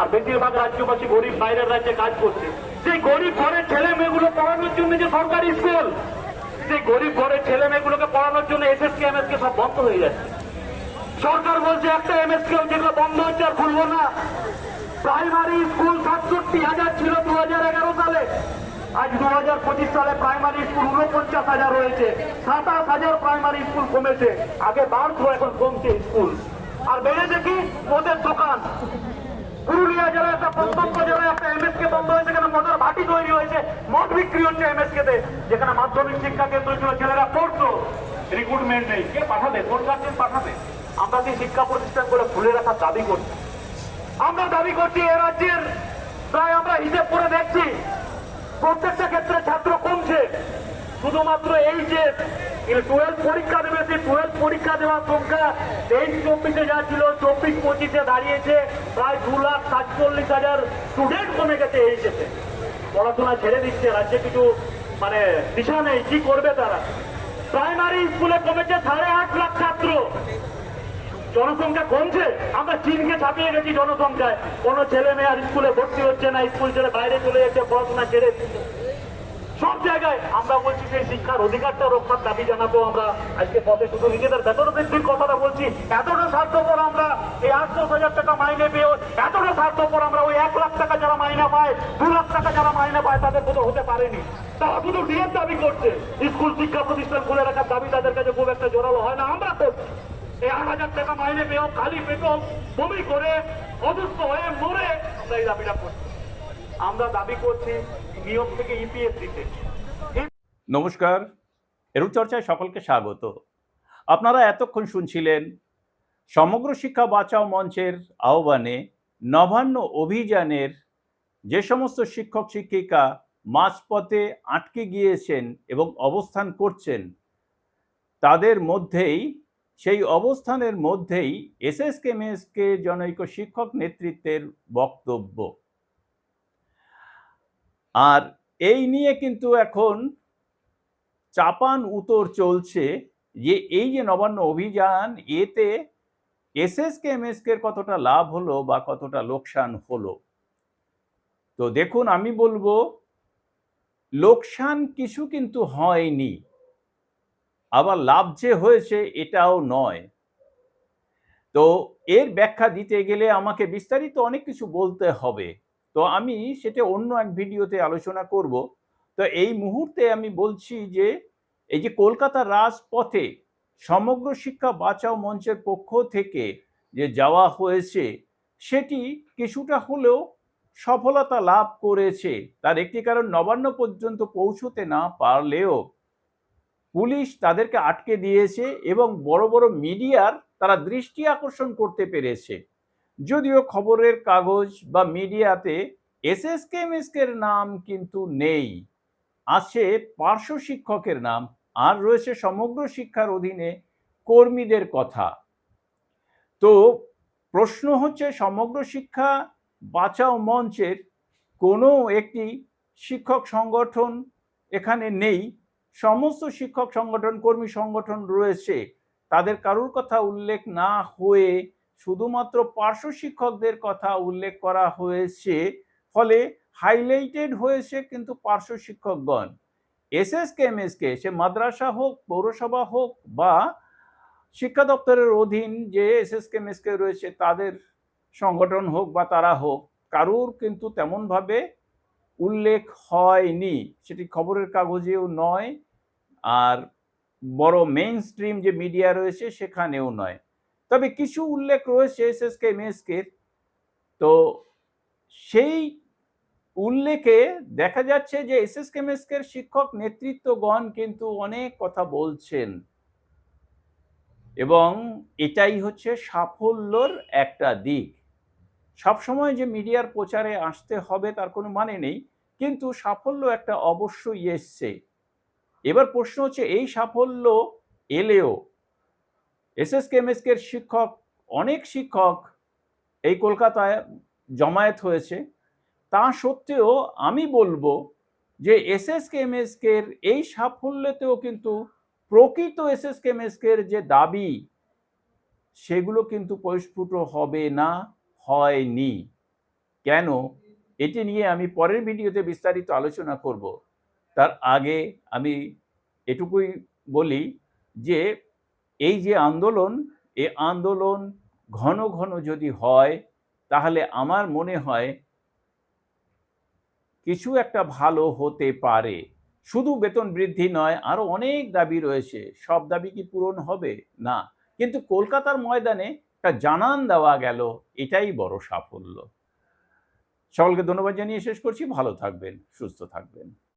আর বেশিরভাগ রাজ্যবাসী গরিব বাইরের রাজ্যে কাজ করছে। সেই গরিব ঘরের ছেলে মেয়েগুলো পড়ানোর জন্য যে সরকারি স্কুল, সেই গরিব ঘরের ছেলে মেয়েগুলোকে পড়ানোর জন্য এসএসকে এমএসকে সব বন্ধ হয়ে যাচ্ছে সরকার বলছে একটা এমএসকে যেগুলো বন্ধ হচ্ছে আর খুলবো না। প্রাইমারি স্কুল সাতষট্টি হাজার ছিল দু হাজার এগারো সালে। আজ দু হাজার পঁচিশ সালে প্রাইমারি স্কুল উনপঞ্চাশ হাজার রয়েছে সাতাশ হাজার প্রাইমারি স্কুল কমেছে। আগে বাড়তো এখন কমছে স্কুল। আর বেড়েছে কি? মদের দোকান পুরুলিয়া জেলায় একটা প্রত্যন্ত জেলায় একটা এমএসকে বন্ধ হয়েছে সেখানে মদের ভাটি তৈরি হয়েছে। মদ বিক্রি হচ্ছে এমএসকে তে, যেখানে মাধ্যমিক শিক্ষা কেন্দ্র ছিল ছেলেরা পড়তো। রিক্রুটমেন্ট নেই। কে পাঠাবে? কোন গার্জেন পাঠাবে? আমরা সেই শিক্ষা প্রতিষ্ঠান করে খুলে রাখার দাবি করছি। আমরা দাবি করছি, এ রাজ্যের প্রায় আমরা হিসেব করে দেখছি, প্রত্যেকটা ক্ষেত্রে ছাত্র কমছে। শুধুমাত্র এই যে টুয়েলভ পরীক্ষা দেবে, সেই টুয়েলভ পরীক্ষা দেওয়ার সংখ্যা তেইশ, চব্বিশে যা ছিল, চব্বিশ, পঁচিশে দাঁড়িয়েছে। প্রায় দু লাখ সাতচল্লিশ হাজার স্টুডেন্ট কমে গেছে এই দেশে পড়াশোনা ছেড়ে দিচ্ছে, রাজ্যে কিছু মানে দিশা নেই, কি করবে তারা? প্রাইমারি স্কুলে কমেছে সাড়ে আট লাখ ছাত্র। জনসংখ্যা কমছে? আমরা চীনকে ছাপিয়ে গেছি জনসংখ্যায়। কোনো ছেলে মেয়ে আর স্কুলে ভর্তি হচ্ছে না, স্কুল ছেড়ে বাইরে চলে যাচ্ছে, পড়াশোনা ছেড়ে সব জায়গায় আমরা বলছি যে শিক্ষার অধিকারটা রক্ষার দাবি জানাব আমরা। আজকে পথে শুধু নিজেদের বেতন বৃদ্ধির কথাটা বলছি, এতটা স্বার্থপর আমরা এই আটশো হাজার টাকা মাইনে পেয়ে এতটা স্বার্থপর আমরা ওই এক লাখ টাকা যারা মাইনে পায়, দু লাখ টাকা যারা মাইনে পায়, তাদের কোথাও হতে পারেনি। তারা শুধু ডিএর দাবি করছে। স্কুল শিক্ষা প্রতিষ্ঠান খুলে রাখার দাবি তাদের কাছে খুব একটা জোরালো হয় না। আমরা করছি। এই আট হাজার টাকা মাইনে পেয়েও, খালি পেটেও বমি করে, অসুস্থ হয়ে মরে আমরা এই দাবিটা করছি। আমরা দাবি করছি থেকে ইপিএস দিতে। নমস্কার এরূপ চর্চায় সকলকে স্বাগত। আপনারা এতক্ষণ শুনছিলেন সমগ্র শিক্ষা বাঁচাও মঞ্চের আহ্বানে নবান্ন অভিযানের যে সমস্ত শিক্ষক শিক্ষিকা মাঝপথে আটকে গিয়েছেন এবং অবস্থান করছেন, তাদের মধ্যেই, সেই অবস্থানের মধ্যেই এসএসকেএমএসকে জনৈক শিক্ষক নেতৃত্বের বক্তব্য। আর এই নিয়ে কিন্তু এখন চাপান উতর চলছে যে এই যে নবান্ন অভিযান, এতে এসএসকে এমএসকে কতটা লাভ হলো বা কতটা লোকসান হলো? তো দেখুন, আমি বলব লোকসান কিছু কিন্তু হয়নি। আবার লাভ যে হয়েছে এটাও নয়। তো এর ব্যাখ্যা দিতে গেলে আমাকে বিস্তারিত অনেক কিছু বলতে হবে। তো আমি সেটা অন্য এক ভিডিওতে আলোচনা করব। তো এই মুহূর্তে আমি বলছি যে, এই যে কলকাতা রাজপথে সমগ্র শিক্ষা বাঁচাও মঞ্চের পক্ষ থেকে যে যাওয়া হয়েছে, সেটি কিছুটা হলেও সফলতা লাভ করেছে। তার একটি কারণ, নবান্ন পর্যন্ত পৌঁছতে না পারলেও পুলিশ তাদেরকে আটকে দিয়েছে এবং বড় বড় মিডিয়ার তারা দৃষ্টি আকর্ষণ করতে পেরেছে। যদিও খবরের কাগজ বা মিডিয়াতে এসএসকেএমএসকের নাম কিন্তু নেই। আছে পার্শ্ব শিক্ষকের নাম, আর রয়েছে সমগ্র শিক্ষার অধীনে কর্মীদের কথা। তো প্রশ্ন হচ্ছে, সমগ্র শিক্ষা বাঁচাও মঞ্চের কোনো একটি শিক্ষক সংগঠন এখানে নেই। সমস্ত শিক্ষক সংগঠন, কর্মী সংগঠন রয়েছে। তাদের কারুর কথা উল্লেখ না হয়ে শুধুমাত্র পার্শ্ব শিক্ষকদের কথা উল্লেখ করা হয়েছে, ফলে হাইলাইটেড হয়েছে কিন্তু পার্শ্ব শিক্ষকগণ। এস এস এমএসকে সে মাদ্রাসা হোক, পৌরসভা হোক বা শিক্ষা দপ্তরের অধীন যে এস এস এমএসকে রয়েছে তাদের সংগঠন হোক বা তারা হোক, কারুর কিন্তু তেমনভাবে উল্লেখ হয়নি। সেটি খবরের কাগজেও নয়, আর বড় মেইন স্ট্রিম যে মিডিয়া রয়েছে সেখানেও নয়। তবে কিছু উল্লেখ রয়েছে এস এসএসকে, এমএসকে। তো সেই উল্লেখে দেখা যাচ্ছে যে এসএস কেমএসকের শিক্ষক নেতৃত্বগণ কিন্তু অনেক কথা বলছেন। এবং এটাই হচ্ছে সাফল্যর একটা দিক। সবসময় যে মিডিয়ার প্রচারে আসতে হবে তার কোনো মানে নেই, কিন্তু সাফল্য একটা অবশ্যই এসছে। এবার প্রশ্ন হচ্ছে, এই সাফল্য এলেও এসএস কেমএসকের শিক্ষক, অনেক শিক্ষক এই কলকাতায় জমায়েত হয়েছে। তা সত্ত্বেও আমি বলব যে এসএস কেমএসকের এই সাফল্যতেও কিন্তু প্রকৃত এসএস কেমএসকের যে দাবি, সেগুলো কিন্তু পরিস্ফুট হবে না, হয়নি। কেন? এটি নিয়ে আমি পরের ভিডিওতে বিস্তারিত আলোচনা করব। তার আগে আমি এটুকুই বলি যে এই যে আন্দোলন, এ আন্দোলন ঘন ঘন যদি হয়, তাহলে আমার মনে হয় কিছু একটা ভালো হতে পারে। শুধু বেতন বৃদ্ধি নয়, আরও অনেক দাবি রয়েছে। সব দাবি কি পূরণ হবে? না। কিন্তু কলকাতার ময়দানে একটা জানান দেওয়া গেল, এটাই বড় সাফল্য। সকলকে ধন্যবাদ জানিয়ে শেষ করছি। ভালো থাকবেন, সুস্থ থাকবেন।